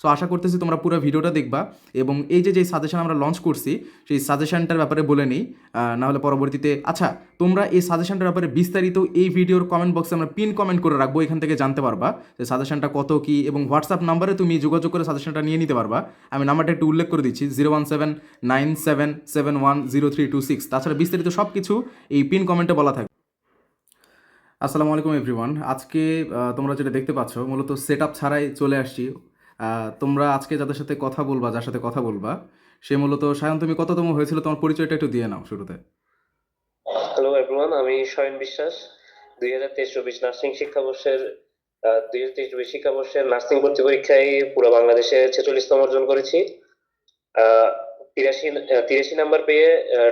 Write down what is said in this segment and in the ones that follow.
So আশা করতেছি তোমরা পুরো ভিডিওটা দেখবা এবং এই যে যে সাজেশন আমরা লঞ্চ করছি, সেই সাজেশনটার ব্যাপারে বলে নিই। নাহলে পরবর্তীতে আচ্ছা তোমরা এই সাজেশনটার ব্যাপারে বিস্তারিত এই ভিডিওর কমেন্ট বক্সে আমরা পিন কমেন্ট করে রাখব, এখান থেকে জানতে পারবা যে সাজেশনটা কত, কি এবং হোয়াটসঅ্যাপ নাম্বারে তুমি যোগাযোগ করে সাজেশনটা নিয়ে নিতে পারবা। আমি নাম্বারটা একটু উল্লেখ করে দিচ্ছি zero one seven nine seven seven one zero three two six তাছাড়া বিস্তারিত সব কিছু এই পিন কমেন্টে বলা থাকবে। আসসালামু আলাইকুম এভরিওয়ান আজকে তোমরা যেটা দেখতে পাচ্ছ, মূলত সেট আপ ছাড়াই চলে আসছি। তোমরা আজকে যাদের সাথে কথা বলবা, যার সাথে কথা বলবা, সে মূলত, সায়ন, তুমি কততম হয়েছিল? তোমার পরিচয়টা একটু দিয়ে নাও শুরুতে। হ্যালো এভরিওয়ান আমি শয়ন বিশ্বাস, দুই হাজার তেইশ চব্বিশ নার্সিং শিক্ষাবর্ষের দুই হাজার তেইশ চব্বিশ শিক্ষাবর্ষের নার্সিং ভর্তি পরীক্ষায় পুরো বাংলাদেশে ছেচল্লিশতম অর্জন করেছি। তিরাশি তিরাশি নাম্বার পেয়ে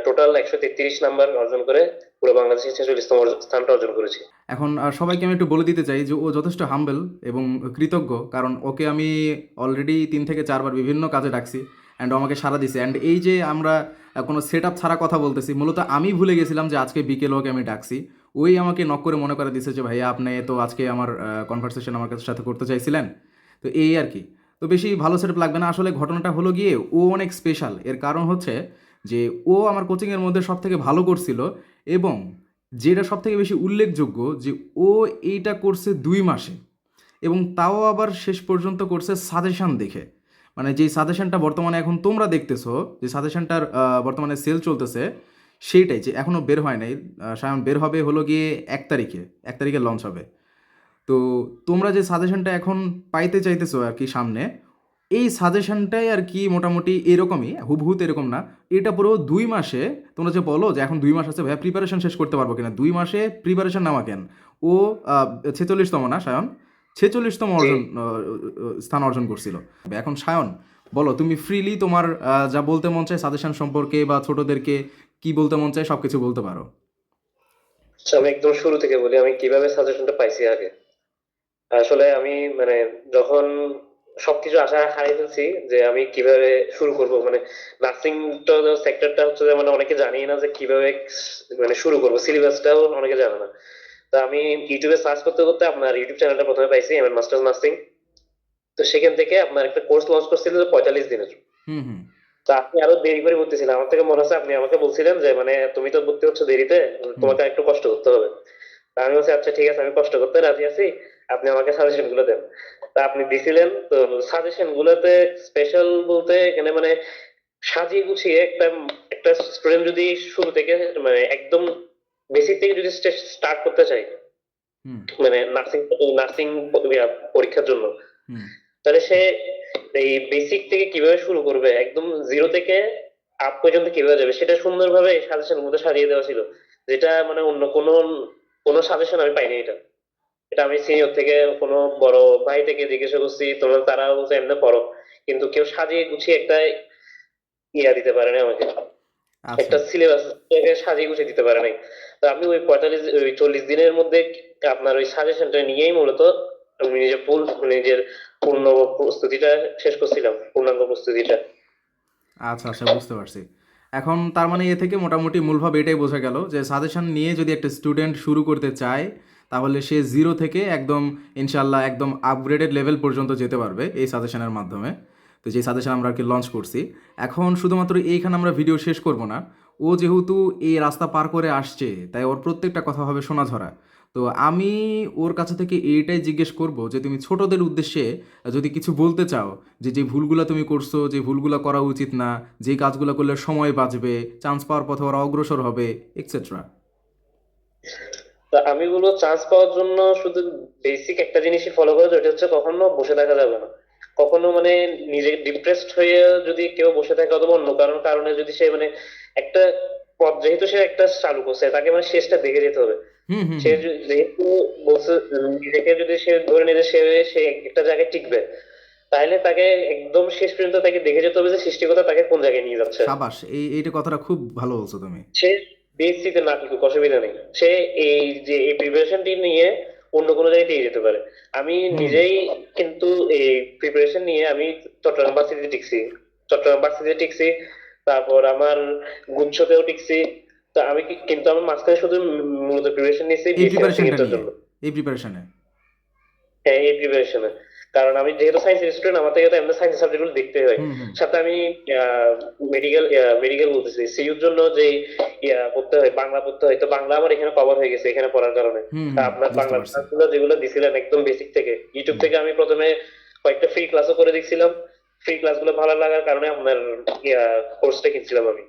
টোটাল একশো তেত্রিশ নাম্বার অর্জন করে পুরো বাংলাদেশে অর্জ- স্থানটা অর্জন করেছি। এখন সবাইকে আমি একটু বলে দিতে চাই যে ও যথেষ্ট হাম্বেল এবং কৃতজ্ঞ, কারণ ওকে আমি অলরেডি তিন থেকে চারবার বিভিন্ন কাজে ডাকছি অ্যান্ড আমাকে সারা দিছে অ্যান্ড এই যে আমরা কোনো সেট আপ ছাড়া কথা বলতেছি, মূলত আমি ভুলে গেছিলাম যে আজকে বিকেল ওকে আমি ডাকছি। ওই আমাকে নক করে মনে করে দিছে যে, ভাইয়া, আপনি তো আজকে আমার কনভারসেশন আমার সাথে করতে চাইছিলেন। তো এই আর কি। তো বেশি ভালো সেটআপ লাগবে না। আসলে ঘটনাটা হলো গিয়ে ও অনেক স্পেশাল এর কারণ হচ্ছে যে ও আমার কোচিংয়ের মধ্যে সব থেকে ভালো করছিল এবং যেটা সবথেকে বেশি উল্লেখযোগ্য যে ও এইটা করছে দুই মাসে এবং তাও আবার শেষ পর্যন্ত করছে সাজেশন দেখে। মানে যেই সাজেশনটা বর্তমানে এখন তোমরা দেখতেছো, যে সাজেশানটার বর্তমানে সেল চলতেছে, সেইটাই যে এখনও বের হয় নাই। সায়ন, বের হবে হলো গিয়ে এক তারিখে এক তারিখে লঞ্চ হবে। তো তোমরা যে সাজেশনটা এখন পাইতে চাইতেছো আর কি সামনে এই সাজেশনটাই আর কি মোটামুটি এরকমই হুবহুত এরকম না। এটা পুরো দুই মাসে তোমরা যে বলো যে এখন দুই মাস আছে ভাইয়া প্রিপারেশন শেষ করতে পারব কিনা? দুই মাসে প্রিপারেশন নেওয়া কেন? ও ছেচল্লিশতম না সায়ন? ছেচল্লিশতম অর্জন স্থান অর্জন করছিল। এখন সায়ন বলো তুমি ফ্রিলি তোমার যা বলতে মন চায় সাজেশন সম্পর্কে বা ছোটদেরকে কি বলতে মন চায় সবকিছু বলতে পারো। আচ্ছা, আমি একদম শুরু থেকে বলি আমি কীভাবে সাজেশনটা পাইছি আগে? আসলে আমি মানে যখন সবকিছু আশা হারিয়ে ফেলছি যে আমি কীভাবে শুরু করব। মানে নার্সিং সেক্টরটা হচ্ছে যে মানে অনেকে জানি না যে কীভাবে মানে শুরু করব। সিলেবাসটাও অনেকে জানে না। তো আমি ইউটিউবে সার্চ করতে করতে আপনার ইউটিউব চ্যানেলটা প্রথমে পাইছি এম মাস্টার্স নার্সিং তো সেখান থেকে আপনার একটা কোর্স লঞ্চ করছিল যে পঁয়তাল্লিশ দিনের। তো আপনি আরও দেরি করে ভর্তি ছিলেন। আমার থেকে মনে হচ্ছে আপনি আমাকে বলছিলেন যে মানে তুমি তো ভর্তি হচ্ছ দেরিতে তোমাকে একটু কষ্ট করতে হবে। তা আমি বলছি আচ্ছা ঠিক আছে আমি কষ্ট করতে রাজি আছি। আপনি আমাকে সাজেশনগুলো দেন। তা আপনি দিছিলেন। তো সাজেশন গুলোতে স্পেশাল বলতে এখানে মানে সাজিয়ে গুছিয়ে একটা একটা স্টুডেন্ট যদি শুরু থেকে মানে একদম বেসিক থেকে যদি স্টার্ট করতে চায় মানে নার্সিং নার্সিং পরীক্ষার জন্য তাহলে সে এই বেসিক থেকে কীভাবে শুরু করবে একদম জিরো থেকে আপ পর্যন্ত কীভাবে যাবে সেটা সুন্দরভাবে সাজেশন মধ্যে সাজিয়ে দেওয়া ছিল। যেটা মানে অন্য কোনো কোনো সাজেশন আমি পাইনি এটা। এটা আমি সিনিয়র থেকে কোনো বড় ভাই থেকে জিজ্ঞাসা করছি তোমরা তারা বলছে এমনি পড়ো কিন্তু কেউ সাজিয়ে গুছিয়ে একটা ইয়া দিতে পারে না আমাকে। একটা আচ্ছা সিলেবাস সাজিয়ে গুছিয়ে দিতে পারে নাই। তো আমি ওই পঁয়তাল্লিশ ওই চল্লিশ দিনের মধ্যে আপনার ওই সাজেশনটা নিয়েই মূলত আমি নিজের ফুল নিজের পূর্ণ প্রস্তুতিটা শেষ করছিলাম পূর্ণাঙ্গ প্রস্তুতিটা। আচ্ছা আচ্ছা বুঝতে পারছি। এখন তার মানে এ থেকে মোটামুটি মূলভাবে এটাই বোঝা গেল যে সাজেশন নিয়ে যদি একটা স্টুডেন্ট শুরু করতে চায় তাহলে সে জিরো থেকে একদম ইনশাল্লাহ একদম আপগ্রেডেড লেভেল পর্যন্ত যেতে পারবে এই সাজেশনের মাধ্যমে। তো যে সাজেশন আমরা আর কি লঞ্চ করছি। এখন শুধুমাত্র এইখানে আমরা ভিডিও শেষ করব না। ও যেহেতু এই রাস্তা পার করে আসছে, তাই ওর প্রত্যেকটা কথা হবে শোনা ধরা তো আমি ওর কাছে থেকে এইটাই জিজ্ঞেস করব যে তুমি ছোটদের উদ্দেশ্যে যদি কিছু বলতে চাও, যে যে ভুলগুলো তুমি করছ, যে ভুলগুলো করা উচিত না, যে কাজগুলো করলে সময় বাঁচবে চান্স পাওয়ার পথে ওরা অগ্রসর হবে এক্সেট্রা তা আমি বলব চান্স পাওয়ার জন্য শুধু বেসিক একটা জিনিসই ফলো করে যেটা হচ্ছে কখনো বসে থাকা যাবে না। কখনো মানে নিজে ডিপ্রেসড হয়ে যদি কেউ বসে থাকে অথবা অন্য কারণ কারণে যদি সে মানে একটা পথ যেহেতু সে একটা চালু করছে তাকে মানে শেষটা দেখে যেতে হবে। সে যেহেতু বলছে নিজেকে যদি সে ধরে যে সে সে একটা জায়গায় টিকবে তাহলে তাকে একদম শেষ পর্যন্ত তাকে দেখে যেতে হবে যে সৃষ্টিকর্তা তাকে কোন জায়গায় নিয়ে যাচ্ছে। সাবাস এই এইটা কথাটা খুব ভালো বলছো তুমি। সে বিএসসিতে না থাকুক অসুবিধা নেই। সে এই যে এই প্রিপারেশনটি নিয়ে অন্য কোনো জায়গায় যেতে পারে। আমি নিজেই কিন্তু এই প্রিপারেশন নিয়ে আমি চট্টগ্রাম ভার্সিটিতে টিকছি। চট্টগ্রাম ভার্সিটিতে টিকছি তারপর আমার গুচ্ছতেও টিকছি। তো আমি কিন্তু আমার মাঝখানে শুধু মূলত প্রিপারেশন নিয়েছি এই এর জন্য। এই প্রিপারেশনে হ্যাঁ এই প্রিপারেশনে কারণ আমি যেহেতু সায়েন্স স্টুডেন্ট আমার থেকে তো এমনি সায়েন্স সাবজেক্টগুলো দেখতে হয়। সাথে আমি মেডিকেল মেডিকেল বলতেছি। সিইউর জন্য যে ইয়া পড়তে হয় বাংলা পড়তে হয় তো বাংলা আমার এখানে কভার হয়ে গেছে এখানে পড়ার কারণে। তা আপনার বাংলা ক্লাসগুলো যেগুলো দিছিলেন একদম বেসিক থেকে ইউটিউব থেকে আমি প্রথমে কয়েকটা ফ্রি ক্লাসও করে দেখছিলাম। ফ্রি ক্লাসগুলো ভালো লাগার কারণে আপনার কোর্সটা কিনছিলাম আমি।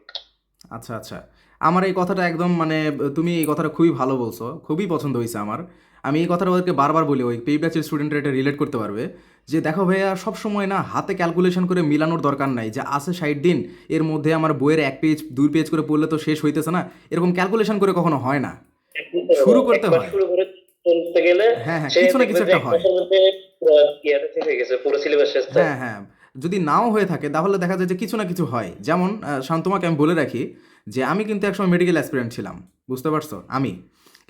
আচ্ছা আচ্ছা। আমার এই কথাটা একদম মানে তুমি এই কথাটা খুবই ভালো বলছো। খুবই পছন্দ হয়েছে আমার। আমি এই কথাটা ওদেরকে বারবার বলি ওই পেই ব্যাচের স্টুডেন্টরা এটা রিলেট করতে পারবে যে দেখো ভাইয়া সব সময় না হাতে ক্যালকুলেশন করে মিলানোর দরকার নাই যে আছে ষাট দিন এর মধ্যে আমার বইয়ের এক পেজ দুই পেজ করে পড়লে তো শেষ হইতেছে না এরকম ক্যালকুলেশন করে কখনো হয় না। শুরু করতে হয়। চলতে গেলে হ্যাঁ হ্যাঁ কিছু না কিছু একটা হয়। পুরো হয়ে সিলেবাস শেষ হ্যাঁ হ্যাঁ যদি নাও হয়ে থাকে তাহলে দেখা যায় যে কিছু না কিছু হয়। যেমন আহ, শান্ত তোমাকে আমি বলে রাখি যে আমি কিন্তু একসময় মেডিকেল অ্যাসপিরেন্ট ছিলাম বুঝতে পারছ? আমি।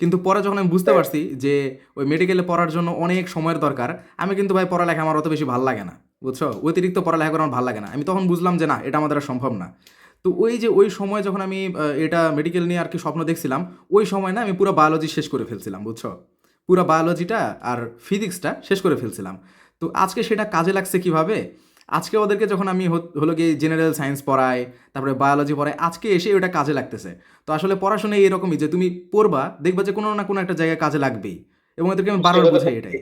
কিন্তু পরে যখন আমি বুঝতে পারছি যে ওই মেডিকেলে পড়ার জন্য অনেক সময়ের দরকার আমি কিন্তু ভাই পড়ালেখা আমার অত বেশি ভালো লাগে না বুঝছ? অতিরিক্ত পড়ালেখা করা আমার ভালো লাগে না। আমি তখন বুঝলাম যে না এটা আমাদের সম্ভব না। তো ওই যে ওই সময় যখন আমি এটা মেডিকেল নিয়ে আর কি স্বপ্ন দেখছিলাম ওই সময় না আমি পুরো বায়োলজি শেষ করে ফেলছিলাম বুঝছ? পুরো বায়োলজিটা আর ফিজিক্সটা শেষ করে ফেলছিলাম। তো আজকে সেটা কাজে লাগছে কীভাবে? আজকে ওদেরকে যখন আমি হলো গিয়ে জেনারেল সায়েন্স পড়াই তারপরে বায়োলজি পড়াই আজকে এসে ওটা কাজে লাগতেছে। তো আসলে পড়াশোনা এরকমই যে তুমি পড়বা দেখবা যে কোনো না কোনো একটা জায়গায় কাজে লাগবেই। এবং এদেরকে আমি বারবার বোঝাই এটাই।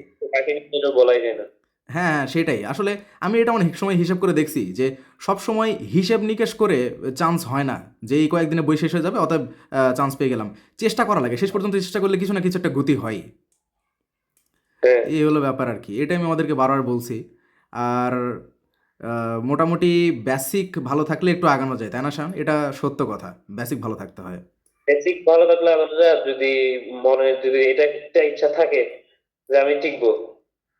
বলাই যায় না হ্যাঁ হ্যাঁ সেটাই। আসলে আমি এটা অনেক সময় হিসাব করে দেখছি যে সব সময় হিসেব নিকেশ করে চান্স হয় না যে এই কয়েকদিনে বই শেষ হয়ে যাবে অতএব চান্স পেয়ে গেলাম। চেষ্টা করা লাগে। শেষ পর্যন্ত চেষ্টা করলে কিছু না কিছু একটা গতি হয়। হ্যাঁ। এই হলো ব্যাপার আর কি। এটাই আমি আমাদেরকে বারবার বলছি। আর মোটামুটি বেসিক ভালো থাকলে একটু আগানো যায় তাই না শান? এটা সত্য কথা বেসিক ভালো থাকতে হয়। বেসিক ভালো থাকলে আলাদা যায়, যদি মনে যদি এটা একটা ইচ্ছা থাকে যে আমি টিকবো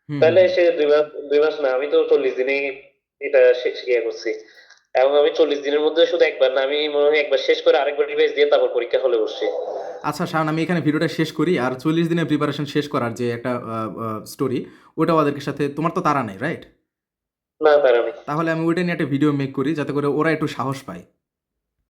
তাহলে সে দুই মাস দুই মাস না আমি তো চল্লিশ দিনেই এটা শেষ ইয়ে করছি। এবং আমি চল্লিশ দিনের মধ্যে শুধু একবার না আমি মনে হয় একবার শেষ করে আরেকবার রিভাইজ দিয়ে তারপর পরীক্ষা হলে বসছি। আচ্ছা শান আমি এখানে ভিডিওটা শেষ করি আর চল্লিশ দিনের প্রিপারেশন শেষ করার যে একটা স্টোরি ওটা ওদেরকে সাথে তোমার তো তারা নেই রাইট তাহলে আমি ওইটা নিয়ে একটা ভিডিও মেক করি যাতে করে ওরা একটু সাহস পায়।